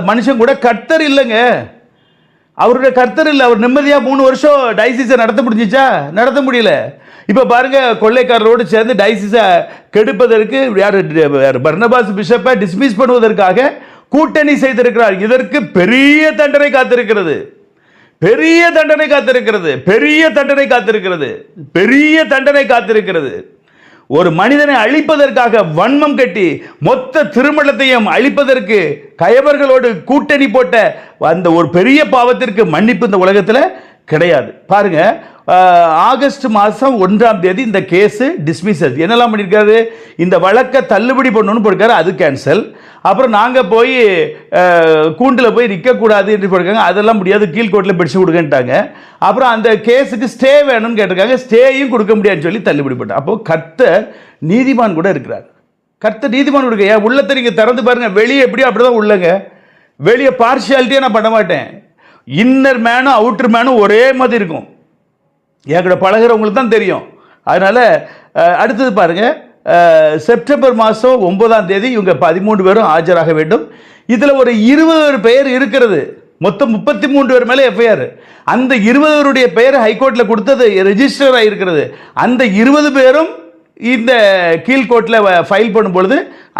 மனுஷன் கூட கர்த்தர் இல்லைங்க. அவருடைய கர்த்தர் இல்லை. அவர் நிம்மதியாக மூணு வருஷம் டைசிஸை நடத்த முடிஞ்சிச்சா? நடத்த முடியல. இப்போ பாருங்க கொள்ளைக்காரரோடு சேர்ந்து டைசிஸை கெடுப்பதற்கு யார் பர்னபாஸ் பிஷப்பை டிஸ்மிஸ் பண்ணுவதற்காக கூட்டணி செய்திருக்கிறார். இதற்கு பெரிய தண்டனை காத்திருக்கிறது. பெரிய தண்டனை காத்திருக்கிறது. பெரிய தண்டனை காத்திருக்கிறது. பெரிய தண்டனை காத்திருக்கிறது. ஒரு மனிதனை அழிப்பதற்காக வன்மம் கட்டி மொத்த திருமணத்தையும் அழிப்பதற்கு கயவர்களோடு கூட்டணி போட்ட அந்த ஒரு பெரிய பாவத்திற்கு மன்னிப்பு இந்த உலகத்தில் கிடையாது. பாருங்க ஆகஸ்ட் மாதம் ஒன்றாம் தேதி இந்த கேஸு டிஸ்மிஸ் என்னெல்லாம் பண்ணியிருக்காரு? இந்த வழக்கை தள்ளுபடி பண்ணணும்னு போயிருக்காரு அது கேன்சல் அப்புறம் நாங்கள் போய் கூண்டில் போய் நிற்கக்கூடாது என்று போயிருக்காங்க அதெல்லாம் முடியாது. கீழ்கோட்டில் பிடிச்சு கொடுங்கன்ட்டாங்க. அப்புறம் அந்த கேஸுக்கு ஸ்டே வேணும்னு கேட்டிருக்காங்க. ஸ்டேயும் கொடுக்க முடியாதுன்னு சொல்லி தள்ளுபடி பண்ணார் அப்போ கர்த்தர் நீதிமான் கூட இருக்கிறார். கர்த்தர் நீதிமான் கொடுக்க ஏன் உள்ளத்தை நீங்கள் திறந்து பாருங்கள் வெளியே எப்படியோ அப்படி தான் உள்ளங்க. வெளியே பார்ஷியாலிட்டியே நான் பண்ண மாட்டேன். இன்னர் மேனும் அவுட்டர் மேனும் ஒரே மாதிரி இருக்கும். என்கிட்ட பழகிறவங்களுக்கு தான் தெரியும். அதனால் அடுத்தது பாருங்கள் செப்டம்பர் மாதம் ஒன்பதாம் தேதி இவங்க பதிமூன்று பேரும் ஆஜராக வேண்டும். இதில் ஒரு இருபது பேர் இருக்கிறது. மொத்தம் முப்பத்தி மூன்று பேர் மேலே எஃப்ஐஆர் அந்த இருபதுவருடைய பெயர் ஹைகோர்ட்டில் கொடுத்தது ரெஜிஸ்டர் ஆகிருக்கிறது அந்த இருபது பேரும் இந்த கீழ்கோர்ட்டில் ஃபைல் பண்ணும்பொழுது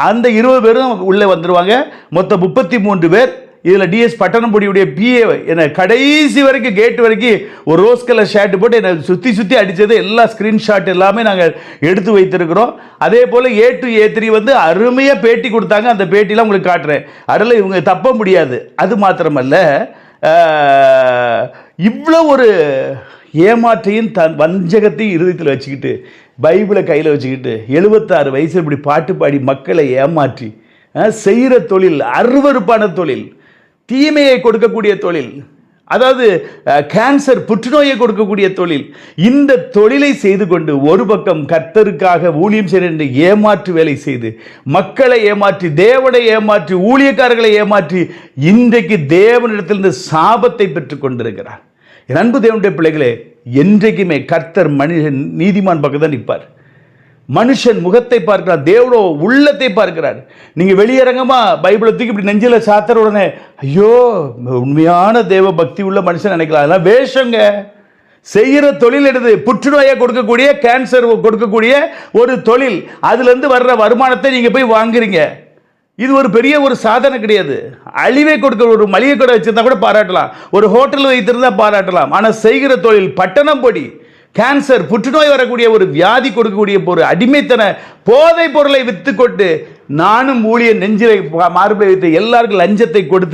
அந்த இருபது பேரும் உள்ளே வந்துடுவாங்க மொத்தம் முப்பத்தி மூன்று பேர் இதில் டிஎஸ் பட்டணம்பொடியுடைய பிஏ என்னை கடைசி வரைக்கும் கேட் வரைக்கும் ஒரு ரோஸ் கலர் ஷர்ட் போட்டு என்னை சுற்றி சுற்றி அடித்தது எல்லா ஸ்க்ரீன்ஷாட் எல்லாமே நாங்கள் எடுத்து வைத்திருக்கிறோம். அதே போல் ஏ டு ஏ த்ரீ வந்து அருமையாக பேட்டி கொடுத்தாங்க. அந்த பேட்டிலாம் உங்களுக்கு காட்டுறேன். அதில் இவங்க தப்ப முடியாது. அது மாத்திரமல்ல இவ்வளோ ஒரு ஏமாற்றையும் தன் வஞ்சகத்தையும் இருதயத்தில் வச்சுக்கிட்டு பைபிளை கையில் வச்சுக்கிட்டு எழுபத்தாறு வயசு இப்படி பாட்டு பாடி மக்களை ஏமாற்றி செய்கிற தொழில் அருவருப்பான தொழில் தீமையை கொடுக்கக்கூடிய தொழில் அதாவது கேன்சர் புற்றுநோயை கொடுக்கக்கூடிய தொழில் இந்த தொழிலை செய்து கொண்டு ஒரு பக்கம் கர்த்தருக்காக ஊழியம் செய்ய ஏமாற்று வேலை செய்து மக்களை ஏமாற்றி தேவனை ஏமாற்றி ஊழியக்காரர்களை ஏமாற்றி இன்றைக்கு தேவனிடத்திலிருந்து சாபத்தை பெற்றுக் கொண்டிருக்கிறார். என் அன்பு தேவனுடைய பிள்ளைகளே என்றைக்குமே கர்த்தர் மனிதன் நீதிமான் பக்கம் தான் நிற்பார். மனுஷன் முகத்தை பார்க்கிறார் தேவனோ உள்ளத்தை பார்க்கிறார். நீங்கள் வெளியரங்கமாக பைபிளை தூக்கி இப்படி நெஞ்சில் சாத்துற உடனே ஐயோ உண்மையான தேவ பக்தி உள்ள மனுஷன் நினைக்கலாம் அதெல்லாம் வேஷங்க. செய்கிற தொழில் எடுத்து புற்றுநோயை கொடுக்கக்கூடிய கேன்சர் கொடுக்கக்கூடிய ஒரு தொழில். அதுலேருந்து வர்ற வருமானத்தை நீங்கள் போய் வாங்குறீங்க. இது ஒரு பெரிய ஒரு சாதனை கிடையாது. அழிவை கொடுக்க ஒரு மளிகை கடை வச்சுருந்தா கூட பாராட்டலாம். ஒரு ஹோட்டல் வைத்திருந்தால் பாராட்டலாம். ஆனால் செய்கிற தொழில் பட்டணம் பொடி. கேன்சர் புற்றுநோய் வரக்கூடிய ஒரு வியாதி கொடுக்கக்கூடிய ஒரு அடிமைத்தன போதை பொருளை வித்து கொண்டு நானும் ஊழிய நெஞ்சிலை மார்பை வைத்து எல்லாருக்கும் லஞ்சத்தை கொடுத்து